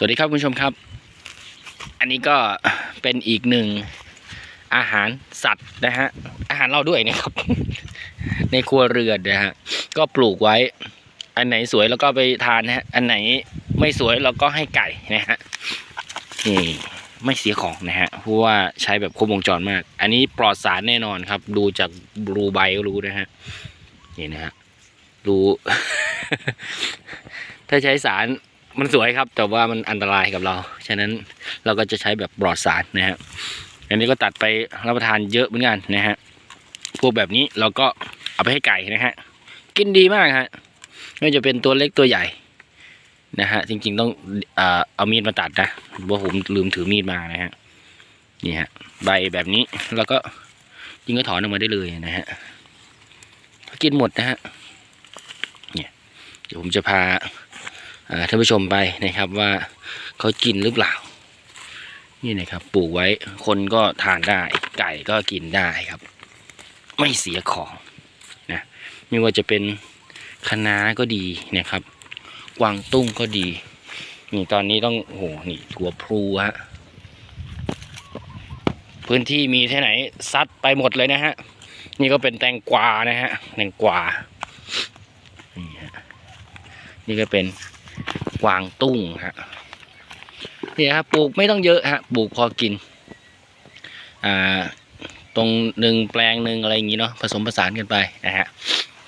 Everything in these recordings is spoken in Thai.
สวัสดีครับคุณผู้ชมครับ อันนี้ก็เป็นอีกหนึ่งอาหารสัตว์นะฮะ อาหารเราด้วยนะครับ ในครัวเรือนนะฮะ ก็ปลูกไว้ อันไหนสวยแล้วก็ไปทานนะฮะ อันไหนไม่สวยเราก็ให้ไก่นะฮะ นี่ไม่เสียของนะฮะ เพราะว่าใช้แบบครบวงจรมาก อันนี้ปลอดสารแน่นอนครับ ดูจากรูใบก็รู้นะฮะ นี่นะฮะ ดู ถ้าใช้สาร มันสวยครับ แต่ว่ามันอันตรายกับเรา ฉะนั้นเราก็จะใช้แบบปลอดสารนะฮะอันนี้ก็ตัดไปรับประทานเยอะเหมือนกันนะฮะพวกแบบนี้เราก็เอาไปให้ไก่นะฮะกินดีมากฮะไม่จะเป็นตัวเล็กตัวใหญ่นะฮะจริงๆต้องเอามีดมาตัดนะเพราะผมลืมถือมีดมานะฮะนี่ฮะใบแบบนี้แล้วก็ยิงก็ถอนออกมาได้เลยนะฮะกินหมดนะฮะเนี่ยเดี๋ยวผมจะพา ท่านผู้ชมไปนะครับว่าเขากินหรือเปล่า นี่นะครับปลูกไว้คนก็ทานได้ ไก่ก็กินได้ครับ ไม่เสียของนะไม่ว่าจะเป็นคะน้าก็ดีนะครับ กวางตุ้งก็ดี นี่ตอนนี้ต้องโอ้โหนี่ถั่วพลูฮะพื้นที่มีที่ไหนซัดไปหมดเลยนะฮะ นี่ก็เป็นแตงกวานะฮะแตงกวานี่ฮะนี่ก็เป็น กวางตุ้งฮะนี่ครับปลูกไม่ต้องเยอะฮะปลูกพอกิน อ่า ตรงหนึ่งแปลงหนึ่งอะไรอย่างงี้เนาะผสมผสานกันไปนะฮะ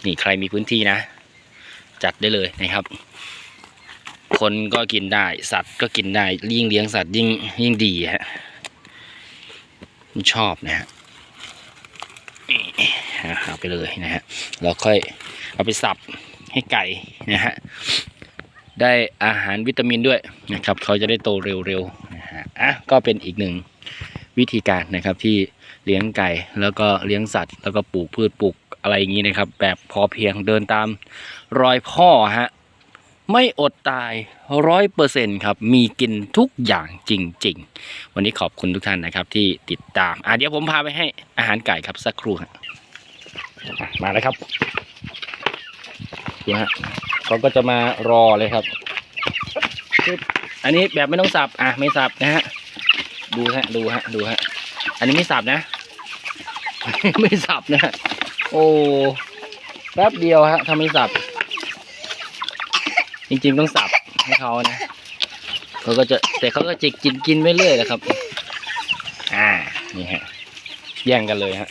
นี่ใครมีพื้นที่นะ จัดได้เลยนะครับ คนก็กินได้สัตว์ก็กินได้ยิ่งเลี้ยงสัตว์ยิ่งยิ่งดีฮะชอบนะฮะเอาไปเลยนะฮะเราค่อยเอาไปสับให้ไก่นะฮะ ได้อาหารวิตามินด้วยนะครับเขาจะได้โตเร็วๆนะฮะอะก็เป็นอีกหนึ่งวิธีการนะครับที่เลี้ยงไก่แล้วก็เลี้ยงสัตว์ แล้วก็ปลูกพืชปลูกอะไรอย่างนี้นะครับ แบบพอเพียงเดินตามรอยพ่อฮะไม่อดตายร้อยเปอร์เซ็นครับ มีกินทุกอย่างจริง ๆ วันนี้ขอบคุณทุกท่านนะครับที่ติดตามอะเดี๋ยวผมพาไปให้อาหารไก่ครับสักครู่ฮะมาแล้วครับดูฮะ เขาก็จะมารอเลยครับ อันนี้แบบไม่ต้องสับ อะ ไม่สับนะฮะ ดูฮะ ดูฮะ ดูฮะ อันนี้ไม่สับนะ ไม่สับนะฮะโอ้แป๊บเดียวฮะทำไม่สับ จริงๆต้องสับให้เขานะเขาก็จะแต่เขาก็จิกกินกินไปเรื่อยแหละครับ อ่า นี่ฮะ แย่งกันเลยฮะ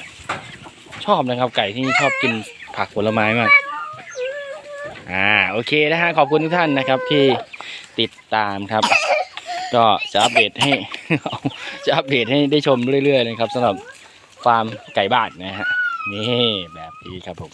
ชอบนะครับ ไก่ที่นี่ชอบกินผักผลไม้มาก อ่า อเคนะฮะขอบคุณทุกท่านนะครับที่ติดตามครับ ก็จะอัปเดตให้ จะอัปเดตให้ได้ชมเรื่อยๆนะครับสำหรับฟาร์มไก่บ้านนะฮะนี่แบบนี้ครับผม